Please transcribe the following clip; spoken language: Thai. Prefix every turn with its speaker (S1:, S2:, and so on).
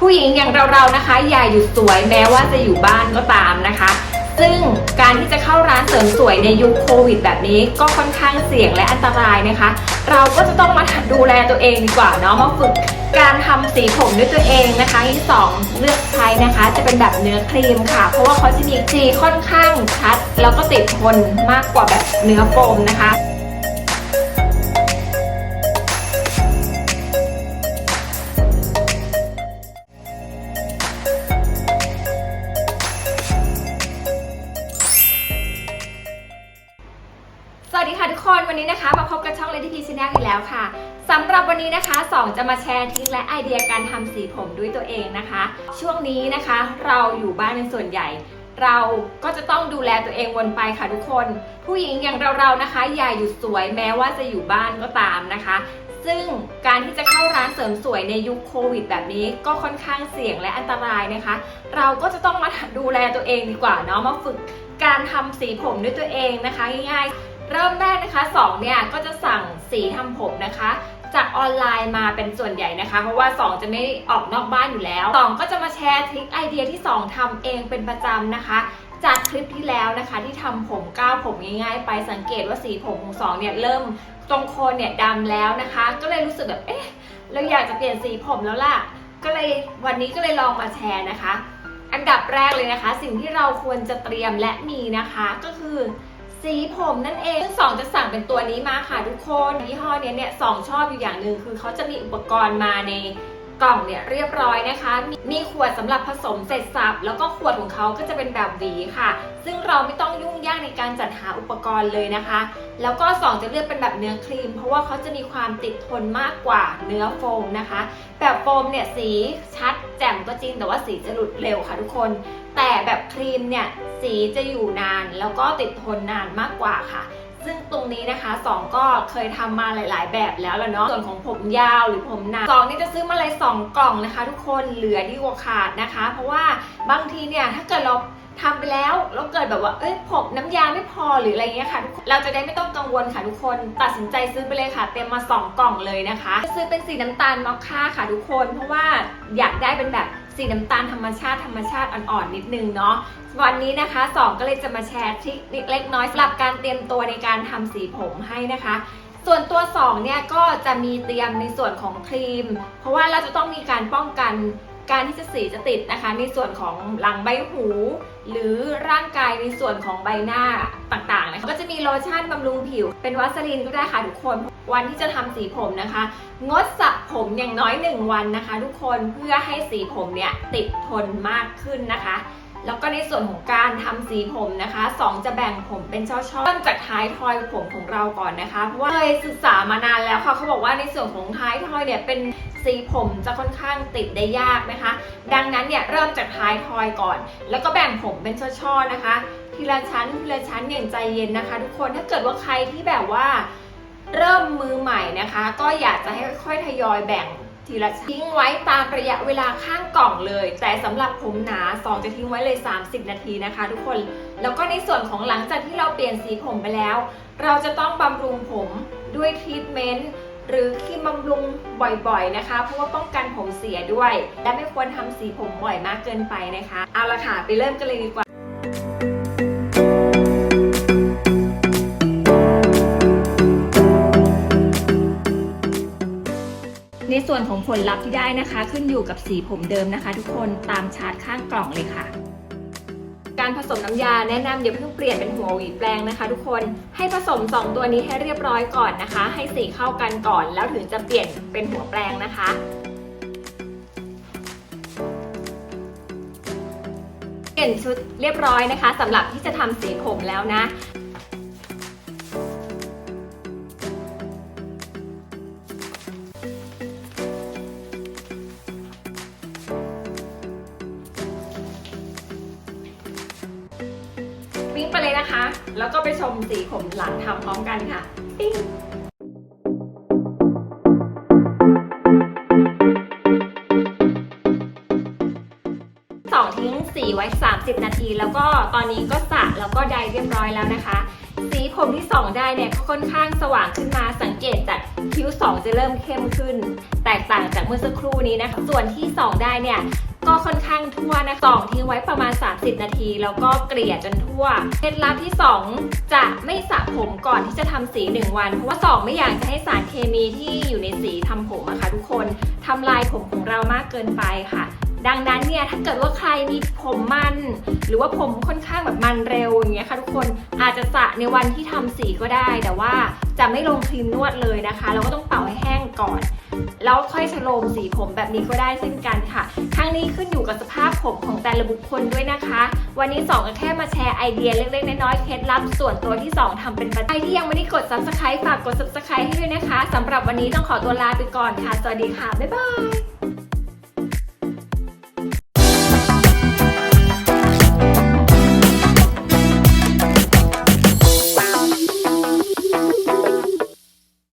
S1: ผู้หญิงอย่างเราๆนะคะ อย่าหยุดสวยแม้ว่าจะอยู่บ้านก็ตามนะคะ ซึ่งการที่จะเข้าร้านเสริมสวยในยุคโควิด แบบนี้ก็ค่อนข้างเสี่ยงและอันตรายนะคะ เราก็จะต้องมาดูแลตัวเองดีกว่าเนาะมาฝึกการทำสีผมด้วยตัวเองนะคะที่สองเลือกใช้นะคะ จะเป็นแบบเนื้อครีมค่ะ เพราะว่าเขาจะมีสีค่อนข้างชัด แล้วก็ติดทนมากกว่าแบบเนื้อโฟมนะคะ ค่ะทุกคนวันนี้นะคะมาพบกับช่อง Lady P Channel อีกแล้วค่ะสำหรับวันนี้นะคะสองจะมาแชร์ทริคและไอเดียการทำสีผมด้วยตัวเองนะคะ ช่วงนี้นะคะเราอยู่บ้านเป็นส่วนใหญ่ เราก็จะต้องดูแลตัวเองวนไปค่ะทุกคน ผู้หญิงอย่างเราๆนะคะอย่าหยุดสวยแม้ว่าจะอยู่บ้านก็ตามนะคะ ซึ่งการที่จะเข้าร้านเสริมสวยในยุคโควิดแบบนี้ ก็ค่อนข้างเสี่ยงและอันตรายนะคะ เราก็จะต้องมาดูแลตัวเองดีกว่าเนาะมาฝึกการทำสีผมด้วยตัวเองนะคะง่ายๆ เริ่มแรกนะคะสองเนี่ยก็จะสั่งสีทำผมนะคะ จากออนไลน์มาเป็นส่วนใหญ่นะคะ เพราะว่า 2 จะไม่ออกนอกบ้านอยู่แล้ว 2 ก็จะมาแชร์ทริคไอเดียที่ 2ทำเองเป็นประจำนะคะจากคลิปที่แล้วนะคะที่ทำผมก้าวผมง่ายๆ ไปสังเกตว่าสีผมของสองเนี่ยเริ่มตรงโคนเนี่ยดำแล้วนะคะ ก็เลยรู้สึกแบบเอ๊ะเราอยากจะเปลี่ยนสีผมแล้วล่ะ ก็เลยวันนี้ก็เลยลองมาแชร์นะคะ อันดับแรกเลยนะคะ สิ่งที่เราควรจะเตรียมและมีนะคะก็คือ สีผมนั่นเองซึ่งสองจะสั่งเป็นตัวนี้มาค่ะทุกคนยี่ห้อเนี้ยเนี่ยสองชอบอยู่อย่างหนึ่งคือเขาจะมีอุปกรณ์มาในกล่องเนี่ยเรียบร้อยนะคะ มีมีขวดสำหรับผสมเสร็จสับ แล้วก็ขวดของเขาก็จะเป็นแบบหวีค่ะ ซึ่งเราไม่ต้องยุ่งยากในการจัดหาอุปกรณ์เลยนะคะ แล้วก็สองจะเลือกเป็นแบบเนื้อครีม เพราะว่าเขาจะมีความติดทนมากกว่าเนื้อโฟมนะคะ แบบโฟมเนี่ยสีชัดแจ่มก็จริงแต่ว่าสีจะหลุดเร็วค่ะทุกคน แต่แบบครีมเนี่ยสีจะอยู่นานแล้วก็ติดทนนานมากกว่าค่ะ ซึ่งตรงนี้นะคะสองก็เคยทำมาหลาย ๆ แบบแล้วแล้วเนาะส่วนของผมยาวหรือผมหนาสองนี่จะซื้อมาเลยสองกล่องนะคะ ทุกคนเหลือดีกว่าขาดนะคะ เพราะว่าบางทีเนี่ยถ้าเกิดเราทำไปแล้วแล้วเกิดแบบว่า เอ้ยผมน้ำยาไม่พอหรืออะไรเงี้ยค่ะทุกคนเราจะได้ไม่ต้องกังวลค่ะทุกคน ตัดสินใจซื้อไปเลยค่ะ เตรียมมาสองกล่องเลยนะคะ ซื้อเป็นสีน้ำตาลมอคค่าค่ะทุกคน เพราะว่าอยากได้เป็นแบบ สีน้ำตาลธรรมชาติธรรมชาติอ่อนๆนิดนึงเนาะวันนี้นะคะสองก็เลยจะมาแชร์ทริคเล็กน้อยสำหรับการเตรียมตัวในการทำสีผมให้นะคะส่วนตัว2เนี่ยก็จะมีเตรียมในส่วนของครีม เพราะว่าเราจะต้องมีการป้องกัน การที่จะสีจะติดนะคะในส่วนของหลังใบหู หรือร่างกายในส่วนของใบหน้าต่างๆนะคะก็จะมีโลชั่นบำรุงผิว เป็นวัสลีนก็ได้ค่ะทุกคนวันที่จะทำสีผมนะคะ งดสระผมอย่างน้อย 1 วันนะคะ ทุกคนเพื่อให้สีผมเนี่ยติดทนมากขึ้นนะคะ แล้วก็ในส่วนของการทำสีผมนะคะสองจะแบ่งผมเป็นช่อๆเริ่มจากท้ายทอยผมของเราก่อนนะคะเพราะว่าเคยศึกษามานานแล้วค่ะเขาบอกว่าในส่วนของท้ายทอยเนี่ยเป็นสีผมจะค่อนข้างติดได้ยากนะคะ ดังนั้นเนี่ยเริ่มจากท้ายทอยก่อน แล้วก็แบ่งผมเป็นช่อๆนะคะ ทีละชั้นทีละชั้นอย่างใจเย็นนะคะ ทุกคนถ้าเกิดว่าใครที่แบบว่าเริ่มมือใหม่นะคะ ก็อยากจะให้ค่อยๆทยอยแบ่ง ทีละชิ้นทิ้งไว้ตามระยะเวลาข้างกล่องเลย แต่สำหรับผมหนาสองจะทิ้งไว้เลย 30 นาทีนะคะ ทุกคนแล้วก็ในส่วนของหลังจากที่เราเปลี่ยนสีผมไปแล้ว เราจะต้องบำรุงผมด้วยทรีทเมนต์หรือครีมบำรุงบ่อยๆนะคะ เพราะว่าป้องกันผมเสียด้วย และไม่ควรทำสีผมบ่อยมากเกินไปนะคะ เอาละค่ะ ไปเริ่มกันเลยดีกว่า ส่วนของผลลัพธ์ที่ได้นะคะ ขึ้นอยู่กับสีผมเดิมนะคะ ทุกคนตามชาร์ตข้างกล่องเลยค่ะ การผสมน้ำยาแนะนำอย่าเพิ่งเปลี่ยนเป็นหัวหวีแปลงนะคะ ทุกคนให้ผสม 2 ตัวนี้ให้เรียบร้อยก่อนนะคะ ให้สีเข้ากันก่อน แล้วถึงจะเปลี่ยนเป็นหัวแปลงนะคะเปลี่ยนชุดเรียบร้อยนะคะสำหรับที่จะทำสีผมแล้วนะิ้งไปเลยนะคะ แล้วก็ไปชมสีผมหลังทำพร้อมกันค่ะปิ้ง 30 นาที แล้วก็ตอนนี้ก็สระแล้วก็ไดร์เรียบร้อยแล้วนะคะ สีผมที่ส่องได้เนี่ยก็ค่อนข้างสว่างขึ้นมาสังเกตจากคิ้วสองจะเริ่มเข้มขึ้น แตกต่างจากเมื่อสักครู่นี้นะคะส่วนที่ส่องได้เนี่ยก็ค่อนข้างทั่วนะส่องทิ้งไว้ประมาณ 30 นาที แล้วก็เกลี่ยจนทั่ว เคล็ดลับที่ 2 จะไม่สระผมก่อนที่จะทำสี 1 วัน เพราะว่าสองไม่อยากจะให้สารเคมีที่อยู่ในสีทำผมอะค่ะทุกคนทำลายผมของเรามากเกินไปค่ะ ดังนั้นเนี่ยถ้าเกิดว่าใครมีผมมัน หรือว่าผมค่อนข้างแบบมันเร็วอย่างเงี้ยค่ะทุกคนอาจจะสระในวันที่ทำสีก็ได้ แต่ว่าจะไม่ลงครีมนวดเลยนะคะ เราก็ต้องเป่าให้แห้งก่อน แล้วค่อยชโลมสีผมแบบนี้ก็ได้เช่นกันค่ะทั้งนี้ขึ้นอยู่กับสภาพผมของแต่ละบุคคลด้วยนะคะ วันนี้สองก็แค่มาแชร์ไอเดียเล็กๆน้อยๆเคล็ดลับส่วนตัวที่สองทำเป็นประจำใครที่ยังไม่ได้กด subscribe ฝากกด subscribe ให้ด้วยนะคะสำหรับวันนี้ต้องขอตัวลาไปก่อนค่ะ สวัสดีค่ะ บ๊ายบาย